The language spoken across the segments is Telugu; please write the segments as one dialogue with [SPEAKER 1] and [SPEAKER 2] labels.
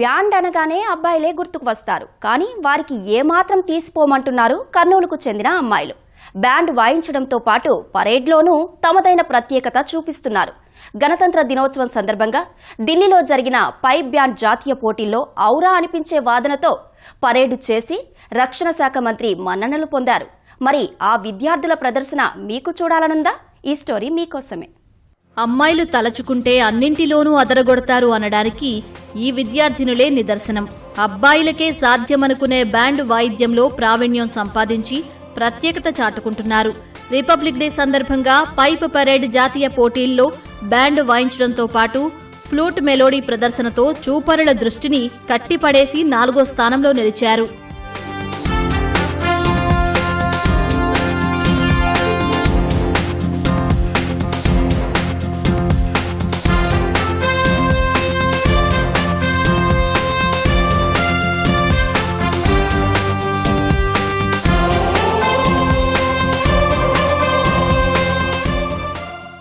[SPEAKER 1] బ్యాండ్ అనగానే అబ్బాయిలే గుర్తుకు వస్తారు. కానీ వారికి ఏమాత్రం తీసిపోమంటున్నారు కర్నూలుకు చెందిన అమ్మాయిలు. బ్యాండ్ వాయించడంతో పాటు పరేడ్లోనూ తమదైన ప్రత్యేకత చూపిస్తున్నారు. గణతంత్ర దినోత్సవం సందర్భంగా ఢిల్లీలో జరిగిన పైప్ బ్యాండ్ జాతీయ పోటీల్లో ఔరా అనిపించే వాదనతో పరేడు చేసి రక్షణ శాఖ మంత్రి మన్ననలు పొందారు. మరి ఆ విద్యార్థుల ప్రదర్శన మీకు చూడాలనుందా? ఈ స్టోరీ మీకోసమే.
[SPEAKER 2] అమ్మాయిలు తలచుకుంటే అన్నింటిలోనూ అదరగొడతారు అనడానికి ఈ విద్యార్థినులే నిదర్శనం. అబ్బాయిలకే సాధ్యమనుకునే బ్యాండ్ వాయిద్యంలో ప్రావీణ్యం సంపాదించి ప్రత్యేకత చాటుకుంటున్నారు. రిపబ్లిక్ డే సందర్భంగా పైప్ పరేడ్ జాతీయ పోటీల్లో బ్యాండ్ వాయించడంతో పాటు ఫ్లూట్ మెలోడీ ప్రదర్శనతో చూపరుల దృష్టిని కట్టిపడేసి నాలుగో స్థానంలో నిలిచారు.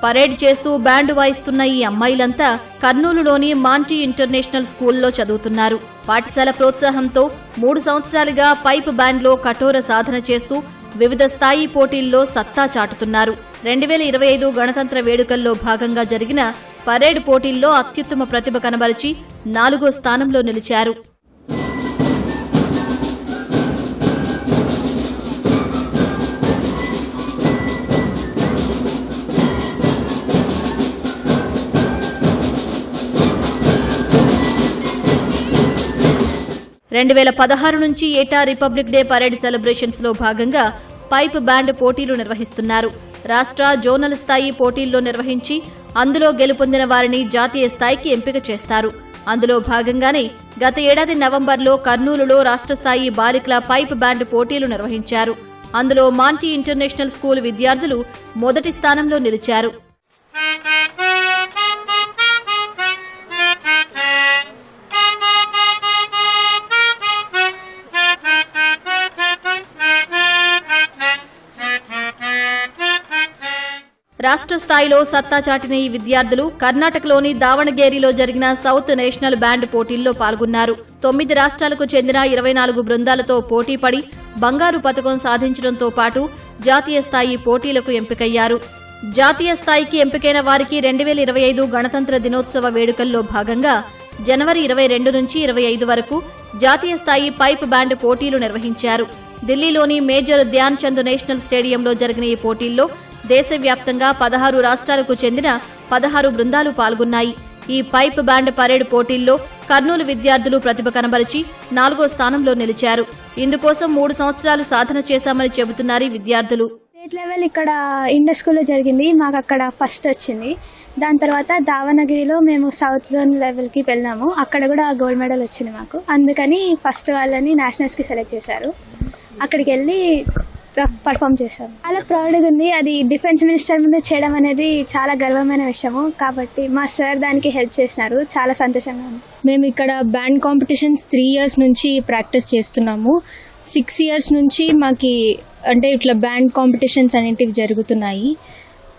[SPEAKER 2] పరేడ్ చేస్తూ బ్యాండ్ వాయిస్తున్న ఈ అమ్మాయిలంతా కర్నూలులోని మాంటీ ఇంటర్నేషనల్ స్కూల్లో చదువుతున్నారు. పాఠశాల ప్రోత్సాహంతో మూడు సంవత్సరాలుగా పైప్ బ్యాండ్లో కఠోర సాధన చేస్తూ వివిధ స్థాయి పోటీల్లో సత్తా చాటుతున్నారు. రెండు వేల ఇరవై ఐదు గణతంత్ర వేడుకల్లో భాగంగా జరిగిన పరేడ్ పోటీల్లో అత్యుత్తమ ప్రతిభ కనబరిచి నాలుగో స్థానంలో నిలిచారు. రెండు వేల పదహారు నుంచి ఏటా రిపబ్లిక్ డే పరేడ్ సెలబ్రేషన్స్లో భాగంగా పైప్ బ్యాండ్ పోటీలు నిర్వహిస్తున్నారు. రాష్ట్ర జోనల్ స్థాయి పోటీల్లో నిర్వహించి అందులో గెలుపొందిన వారిని జాతీయ స్థాయికి ఎంపిక చేస్తారు. అందులో భాగంగానే గత ఏడాది నవంబర్లో కర్నూలులో రాష్ట్ర స్థాయి బాలికల పైప్ బ్యాండ్ పోటీలు నిర్వహించారు. అందులో మాంటీ ఇంటర్నేషనల్ స్కూల్ విద్యార్థులు మొదటి స్థానంలో నిలిచారు. రాష్ట్ర స్థాయిలో సత్తా చాటిన ఈ విద్యార్థులు కర్ణాటకలోని దావణగేరిలో జరిగిన సౌత్ నేషనల్ బ్యాండ్ పోటీల్లో పాల్గొన్నారు. తొమ్మిది రాష్ట్రాలకు చెందిన ఇరవై నాలుగు బృందాలతో పోటీపడి బంగారు పథకం సాధించడంతో పాటు జాతీయ స్థాయి పోటీలకు ఎంపికయ్యారు. జాతీయ స్థాయికి ఎంపికైన వారికి రెండు వేల ఇరవై ఐదు గణతంత్ర దినోత్సవ వేడుకల్లో భాగంగా జనవరి ఇరవై రెండు నుంచి ఇరవై ఐదు వరకు జాతీయ స్థాయి పైప్ బ్యాండ్ పోటీలు నిర్వహించారు. ఢిల్లీలోని మేజర్ ధ్యాన్ చంద్ నేషనల్ స్టేడియంలో జరిగిన ఈ పోటీల్లో దేశవ్యాప్తంగా పదహారు రాష్ట్రాలకు చెందిన పదహారు బృందాలు పాల్గొన్నాయి. ఈ పైప్ బ్యాండ్ పరేడ్ పోటీల్లో కర్నూలు విద్యార్థులు ప్రతిభ కనబరిచి నాలుగో స్థానంలో నిలిచారు. ఇందుకోసం మూడు సంవత్సరాలు సాధన చేశామని చెబుతున్నారు విద్యార్థులు.
[SPEAKER 3] స్టేట్ లెవెల్ ఇక్కడ ఇండస్ స్కూల్లో జరిగింది. మాకు అక్కడ ఫస్ట్ వచ్చింది. దాని తర్వాత దావనగిరిలో మేము సౌత్ జోన్ లెవెల్కి వెళ్ళాము. అక్కడ కూడా గోల్డ్ మెడల్ వచ్చింది మాకు. అందుకని ఫస్ట్ వాళ్ళని నేషనల్స్కి సెలెక్ట్ చేశారు. అక్కడికి వెళ్ళి పర్ఫామ్ చేశారు. చాలా ప్రౌడ్గా ఉంది. అది డిఫెన్స్ మినిస్టర్ ముందు చేయడం అనేది చాలా గర్వమైన విషయము. కాబట్టి మా సార్ దానికి హెల్ప్ చేసినారు. చాలా సంతోషంగా ఉంది.
[SPEAKER 4] మేము ఇక్కడ బ్యాండ్ కాంపిటీషన్స్ త్రీ ఇయర్స్ నుంచి ప్రాక్టీస్ చేస్తున్నాము. సిక్స్ ఇయర్స్ నుంచి మాకి అంటే ఇట్లా బ్యాండ్ కాంపిటీషన్స్ అనేటివి జరుగుతున్నాయి.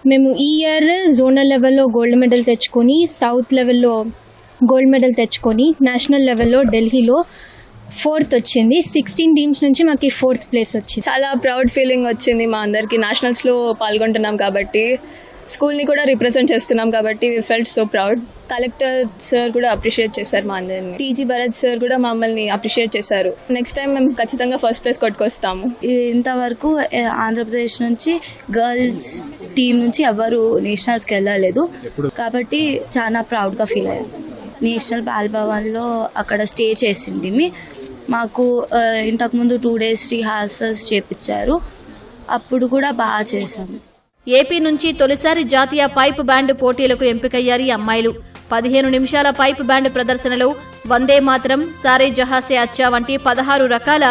[SPEAKER 4] మేము ఈ ఇయర్ జోనల్ లెవెల్లో గోల్డ్ మెడల్ తెచ్చుకొని సౌత్ లెవెల్లో గోల్డ్ మెడల్ తెచ్చుకొని నేషనల్ లెవెల్లో ఢిల్లీలో ఫోర్త్ వచ్చింది. సిక్స్టీన్ టీమ్స్ నుంచి మాకు ఫోర్త్ ప్లేస్ వచ్చింది.
[SPEAKER 5] చాలా ప్రౌడ్ ఫీలింగ్ వచ్చింది మా అందరికి. నేషనల్స్లో పాల్గొంటున్నాం కాబట్టి స్కూల్ని కూడా రిప్రజెంట్ చేస్తున్నాం కాబట్టి we felt so proud collector sir కూడా అప్రిషియేట్ చేశారు మా అందరిని. టీజీ భరత్ సార్ కూడా మమ్మల్ని అప్రిషియేట్ చేశారు. నెక్స్ట్ టైం మేము ఖచ్చితంగా ఫస్ట్ ప్లేస్ కొట్టుకొస్తాము.
[SPEAKER 6] ఇంతవరకు ఆంధ్రప్రదేశ్ నుంచి గర్ల్స్ టీం నుంచి ఎవరు నేషనల్స్కి వెళ్ళలేదు. కాబట్టి చాలా ప్రౌడ్గా ఫీల్ అయ్యాను నేషనల్ బాల్ భవన్లో అక్కడ స్టే చేసింది మాకు ఇంతకుముందు టూ డేస్ రిహార్సల్స్ చేపించారు అప్పుడు కూడా బాగా చేశాము
[SPEAKER 2] ఏపీ నుంచి తొలిసారి జాతీయ పైప్ బ్యాండ్ పోటీలకు ఎంపికయ్యారు ఈ అమ్మాయిలు. పదిహేను నిమిషాల పైప్ బ్యాండ్ ప్రదర్శనలో వందే మాత్రం సారే జహాసే అచ్చా వంటి పదహారు రకాల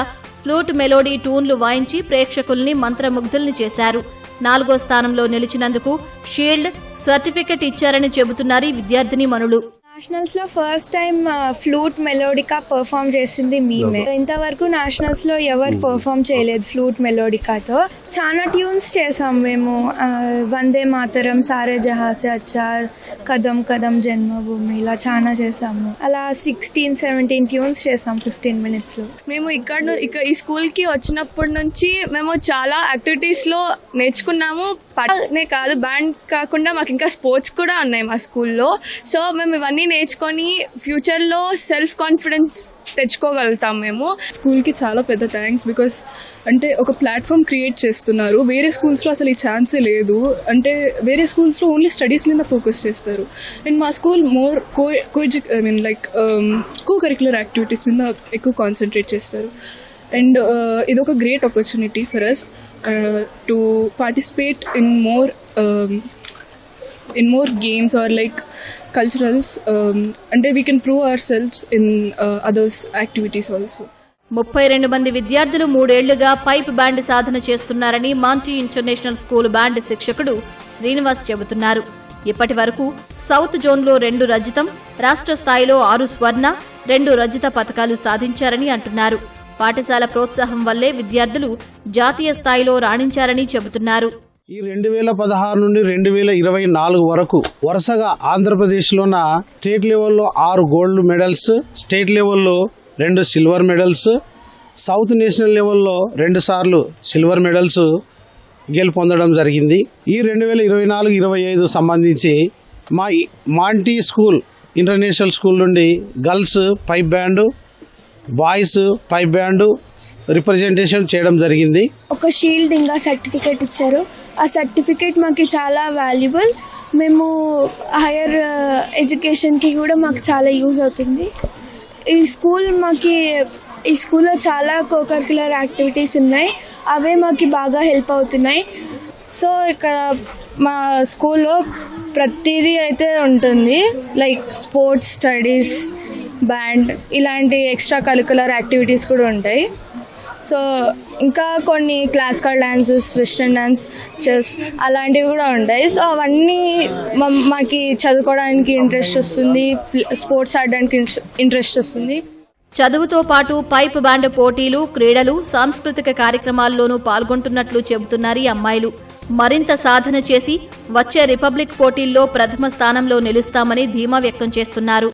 [SPEAKER 2] ఫ్లూట్ మెలోడీ ట్యూన్లు వాయించి ప్రేక్షకుల్ని మంత్రముగ్ధుల్ని చేశారు. నాలుగో స్థానంలో నిలిచినందుకు షీల్డ్ సర్టిఫికెట్ ఇచ్చారని చెబుతున్నారు విద్యార్థిని మనులు.
[SPEAKER 7] నేషనల్స్లో first time flute melodica perform చేసింది మేమే. ఇంతవరకు నేషనల్స్లో ఎవరు పర్ఫామ్ చేయలేదు ఫ్లూట్ మెలోడికాతో. చాలా ట్యూన్స్ చేసాం మేము. వందే మాతరం సారే జహాసే అచ్చా కదం కదం జన్మభూమి ఇలా చాలా చేసాము. అలా సిక్స్టీన్ సెవెంటీన్ ట్యూన్స్ చేసాం ఫిఫ్టీన్ మినిట్స్లో
[SPEAKER 5] మేము ఇక్కడ ఇక్కడ ఈ స్కూల్కి వచ్చినప్పటి నుంచి మేము చాలా యాక్టివిటీస్లో నేర్చుకున్నాము. పట్టనే కాదు బ్యాండ్ కాకుండా మాకు ఇంకా స్పోర్ట్స్ కూడా ఉన్నాయి మా స్కూల్లో. సో మేము ఇవన్నీ నేర్చుకొని ఫ్యూచర్లో సెల్ఫ్ కాన్ఫిడెన్స్ తెచ్చుకోగలుగుతాం మేము.
[SPEAKER 8] స్కూల్కి చాలా పెద్ద థ్యాంక్స్ బికాస్ అంటే ఒక ప్లాట్ఫామ్ క్రియేట్ చేస్తున్నారు. వేరే స్కూల్స్లో అసలు ఈ ఛాన్సే లేదు. అంటే వేరే స్కూల్స్లో ఓన్లీ స్టడీస్ మీద ఫోకస్ చేస్తారు. అండ్ మా school more co co I mean like co curricular activities మీద ఎక్కువ కాన్సన్ట్రేట్ చేస్తారు. అండ్ ఇది ఒక great opportunity for us to participate in more in more games or like culturals అంటే we can prove our ourselves in others activities also
[SPEAKER 2] ముప్పై రెండు మంది విద్యార్థులు మూడేళ్ళుగా పైప్ బ్యాండ్ సాధన చేస్తున్నారని మాంటీ ఇంటర్నేషనల్ స్కూల్ బ్యాండ్ శిక్షకుడు శ్రీనివాస్ చెబుతున్నారు. ఇప్పటి వరకు సౌత్ జోన్లో రెండు రజతం రాష్ట్ర స్థాయిలో ఆరు స్వర్ణ రెండు రజత పథకాలు సాధించారని అంటున్నారు. పాఠశాల ప్రోత్సాహం వల్లే విద్యార్థులు జాతీయ స్థాయిలో రాణించారని చెబుతున్నారు.
[SPEAKER 9] ఈ రెండు వేల పదహారు నుండి రెండు వేల ఇరవై నాలుగు వరకు వరుసగా ఆంధ్రప్రదేశ్లోన స్టేట్ లెవెల్లో ఆరు గోల్డ్ మెడల్స్ స్టేట్ లెవెల్లో రెండు సిల్వర్ మెడల్స్ సౌత్ నేషనల్ లెవెల్లో రెండు సార్లు సిల్వర్ మెడల్స్ గెలుపొందడం జరిగింది. ఈ రెండు వేల ఇరవై నాలుగు ఇరవై ఐదు సంబంధించి మా మాంటీ స్కూల్ ఇంటర్నేషనల్ స్కూల్ నుండి girls pipe band boys pipe band representation చేయడం జరిగింది.
[SPEAKER 7] ఒక షీల్డ్ ఇంకా సర్టిఫికేట్ ఇచ్చారు. ఆ సర్టిఫికేట్ మాకు చాలా వాల్యుబుల్. మేము హైయర్ ఎడ్యుకేషన్కి కూడా మాకు చాలా యూజ్ అవుతుంది. ఈ స్కూల్ మాకి ఈ స్కూల్లో చాలా కోకరికులర్ యాక్టివిటీస్ ఉన్నాయి. అవే మాకు బాగా హెల్ప్ అవుతున్నాయి.
[SPEAKER 5] సో ఇక్కడ మా స్కూల్లో ప్రతిదీ అయితే ఉంటుంది. లైక్ స్పోర్ట్స్ స్టడీస్ బ్యాండ్ ఇలాంటి ఎక్స్ట్రా కరికులర్ యాక్టివిటీస్ కూడా ఉంటాయి. సో ఇంకా కొన్ని classical dances western dance chess అలాంటివి కూడా ఉంటాయి. సో అవన్నీ మాకు మాకి చదువుకోవడానికి ఇంట్రెస్ట్ వస్తుంది. స్పోర్ట్స్ ఆడడానికి ఇంట్రెస్ట్ వస్తుంది.
[SPEAKER 2] చదువుతో పాటు పైప్ బ్యాండ్ పోటీలు క్రీడలు సాంస్కృతిక కార్యక్రమాల్లోనూ పాల్గొంటున్నట్లు చెబుతున్నారు ఈ అమ్మాయిలు. మరింత సాధన చేసి వచ్చే రిపబ్లిక్ పోటీల్లో ప్రథమ స్థానంలో నిలుస్తామని ధీమా వ్యక్తం చేస్తున్నారు.